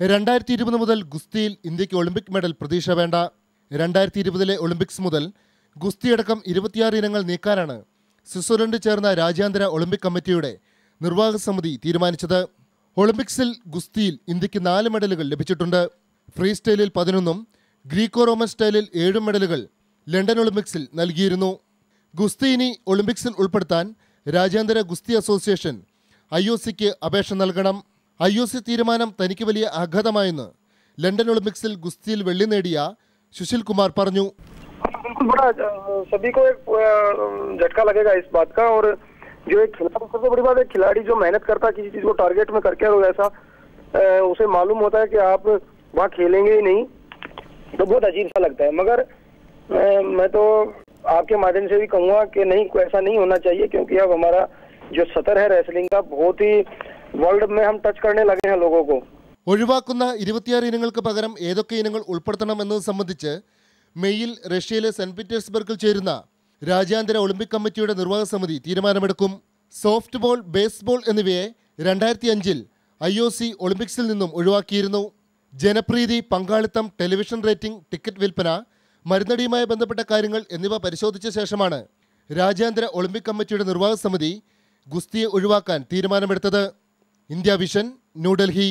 രണ്ടായിരത്തി ഇരുപത് മുതൽ ഗുസ്തിയിൽ ഇന്ത്യയ്ക്ക് ഒളിമ്പിക് മെഡൽ പ്രതീക്ഷ വേണ്ട. രണ്ടായിരത്തി ഇരുപതിലെ ഒളിമ്പിക്സ് മുതൽ ഗുസ്തിയടക്കം ഇരുപത്തിയാറ് ഇനങ്ങൾ നീക്കാനാണ് സ്വിറ്റ്സർലൻഡിൽ ചേർന്ന രാജ്യാന്തര ഒളിമ്പിക് കമ്മിറ്റിയുടെ നിർവാഹക സമിതി തീരുമാനിച്ചത്. ഒളിമ്പിക്സിൽ ഗുസ്തിയിൽ ഇന്ത്യയ്ക്ക് നാല് മെഡലുകൾ ലഭിച്ചിട്ടുണ്ട്. ഫ്രീ സ്റ്റൈലിൽ പതിനൊന്നും ഗ്രീക്കോ റോമൻ സ്റ്റൈലിൽ ഏഴും മെഡലുകൾ ലണ്ടൻ ഒളിമ്പിക്സിൽ നൽകിയിരുന്നു. ഗുസ്തി ഇനി ഒളിമ്പിക്സിൽ ഉൾപ്പെടുത്താൻ രാജ്യാന്തര ഗുസ്തി അസോസിയേഷൻ ഐ അപേക്ഷ നൽകണം. ഐ ഒ സി തീരുമാനം തനിക്ക് വലിയ ആഘാതമായെന്ന് ലണ്ടൻ ഒളിമ്പിക്സിൽ ഗുസ്തിയിൽ വെള്ളി നേടിയ സുശീൽ കുമാർ പറഞ്ഞു बिल्कुल बड़ा अ, सभी को एक अ, झटका लगेगा इस बात का और जो एक खिलाड़ी सबसे बड़ी बात है खिलाड़ी जो मेहनत करता है किसी चीज को टारगेट में करके और ऐसा अ, उसे मालूम होता है कि आप वहाँ खेलेंगे ही नहीं तो बहुत अजीब सा लगता है मगर अ, मैं तो आपके माध्यम से भी कहूंगा कि नहीं ऐसा नहीं होना चाहिए क्योंकि अब हमारा जो सतर है रेसलिंग का बहुत ही वर्ल्ड में हम टच करने लगे हैं लोगों को ഒഴിവാക്കുന്ന ഇരുപത്തിയാറ് ഇനങ്ങൾക്ക് പകരം ഏതൊക്കെ ഇനങ്ങൾ ഉൾപ്പെടുത്തണം എന്നത് സംബന്ധിച്ച് മെയ്യിൽ റഷ്യയിലെ സെന്റ് പീറ്റേഴ്സ്ബർഗിൽ ചേരുന്ന രാജ്യാന്തര ഒളിമ്പിക് കമ്മിറ്റിയുടെ നിർവാഹക സമിതി തീരുമാനമെടുക്കും സോഫ്റ്റ് ബോൾ ബേസ്ബോൾ എന്നിവയെ രണ്ടായിരത്തി അഞ്ചിൽ ഐ ഒ സി ഒളിമ്പിക്സിൽ നിന്നും ഒഴിവാക്കിയിരുന്നു ജനപ്രീതി പങ്കാളിത്തം ടെലിവിഷൻ റേറ്റിംഗ് ടിക്കറ്റ് വിൽപ്പന മരുന്നടിയുമായി ബന്ധപ്പെട്ട കാര്യങ്ങൾ എന്നിവ പരിശോധിച്ച ശേഷമാണ് രാജ്യാന്തര ഒളിമ്പിക് കമ്മിറ്റിയുടെ നിർവാഹക സമിതി ഗുസ്തിയെ ഒഴിവാക്കാൻ തീരുമാനമെടുത്തത് ഇന്ത്യ വിഷൻ ന്യൂഡൽഹി